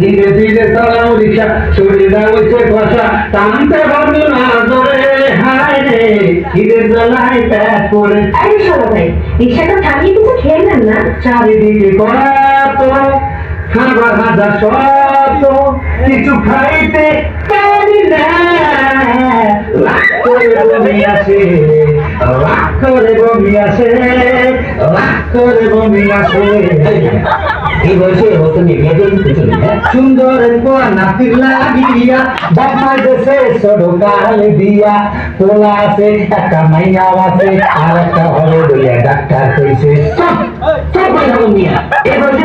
ধীরে ধীরে চালাও রিক্সা শরীরা হইছে কষা টানতে পারব না ধরে হায় রে ঈদের জ্বালায় প্যাক করে আরে ভাই রিক্সাটা থামিয়ে কিছু খেয়ে না চারিদিকে কত খাবার হাজার শত কিছু খাইতে পারি না। রাগ করে বমি আসে রাগ করে বমি আসে রাগ করে বমি আসে। এই বয়সে হতো নি সুন্দর নাতির লাগিয়া দেশে দিয়া। আছে একটা মাইয়া আছে আর একটা হবে বলে ডাক্তার কইছে সব সব পয়সা কমিয়া এই বয়সে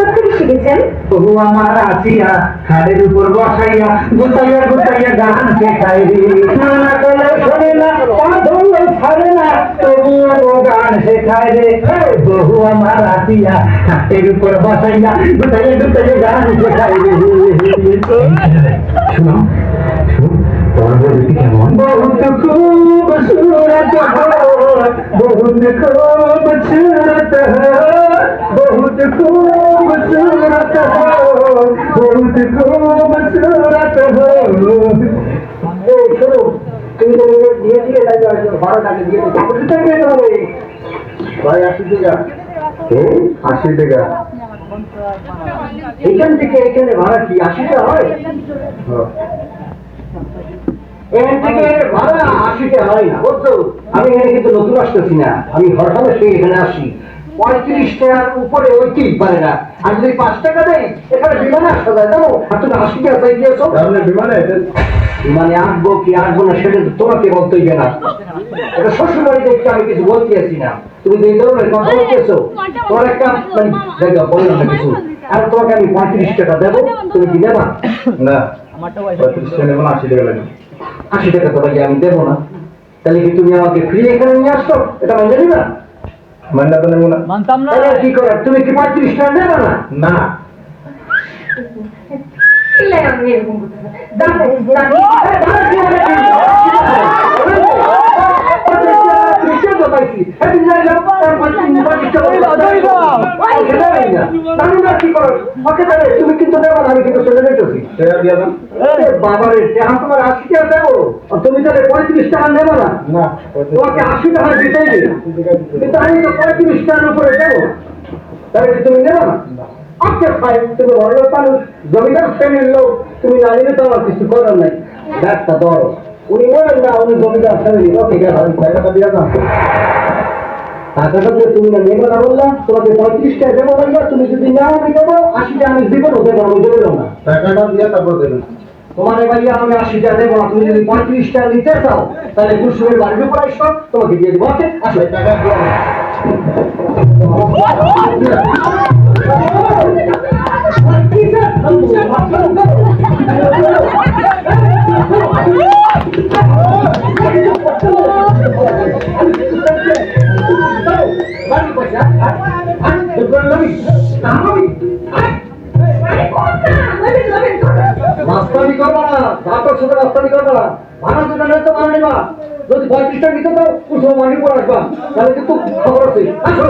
শিখেছেন তবু আমার আসিয়া খাড়ের উপর বসাইয়া গুতাইয়া গুতাইয়া গান শেখাই রে না করলে শোনে না পা ছাড়ে না তবু ও গান শেখায় রে বহু আমার আসিয়া খাটের উপর বসাইয়া গুতাইয়া গুতাইয়া গান শেখাই রে শুনো বহুত খুব সুরত বহুত খুব যাই টাকা দিয়ে দিতে হবে। টাকা হবে ভাই আশি টাকা। আশি টাকা। এখান থেকে এখানে ভাড়া কি? আশি টাকা হয়। এখান থেকে ভাড়া হয় না বুঝছ? আমি এখানে কিন্তু নতুন আসতেছি না। আমি হরহামেশাই এখানে আসি। পঁয়ত্রিশ টাকার উপরে ওইতেই পারে না? আর যদি পাঁচ টাকা দেয় এখানে বিমানে আসতে যায়। জানো আর তুমি আশি টাকা চাই দিয়েছ। বিমানে? বিমানে আসব কি আসব না সেটা তো তোমাকে বলতেই না। এটা শ্বশুর বাড়ি দেখতে আমি কিছু বলতে আসি না। তুমি তো এই ধরনের কথা বলতেছো। তোমার একটা মানে জায়গা বললাম না কিছু। আর তোমাকে আমি পঁয়ত্রিশ টাকা দেবো। তুমি কি দেবা? না। পঁয়ত্রিশ টাকা নেব না আশি টাকা লাগবে। আশি টাকা তো ভাই আমি দেবো না। তাহলে কি তুমি আমাকে ফ্রি এখানে নিয়ে আসছো? এটা মাইনে নিবা মান্না তো নেব না। মানতাম না। কি করার তুমি কি পঁয়ত্রিশ টাকা নেবে না? না। তুমি তাহলে পঁয়ত্রিশ টাকা নেব না। তোমাকে আশি টাকা দিতেই কিন্তু আমি তো পঁয়ত্রিশ টাকার উপরে দেবো তাহলে তুমি নেবে ভাই তুমি বড় মানুষ, জমিদার শ্রেণির লোক তুমি না নিলে তো আমার কিছু করার নাই। ব্যাগটা ধরো। উনি বলেন না উনি জমিদার শ্রেণির ওকে গেল দিয়ে দাও টাকাটা দিয়ে তুমি না নেবে না বললাম তোমাকে পঁয়ত্রিশ টাকা দেবো তুমি যদি দেবো আশি টাকা আমি দেবো দেবো আমি দেবো না। টাকাটা দিয়ে তারপর দেবেন তোমার ভাইয়া আমি আশি টাকা দেবো না তুমি যদি পঁয়ত্রিশ টাকা নিতে চাও তাহলে কুসুমের বাড়ির উপর আসো তোমাকে দিয়ে দেবো ওকে? আসো টাকা মাস্তানি করবা না দাঁতর সাথে মাস্তানি করবা না। ভাড়া দুটো নয় তো ভাড়া নেবা। যদি পঁয়ত্রিশ টাকা নিতে চাও কুসুম মানিক আসবা। তাহলে কিন্তু খবর আছে। আসো।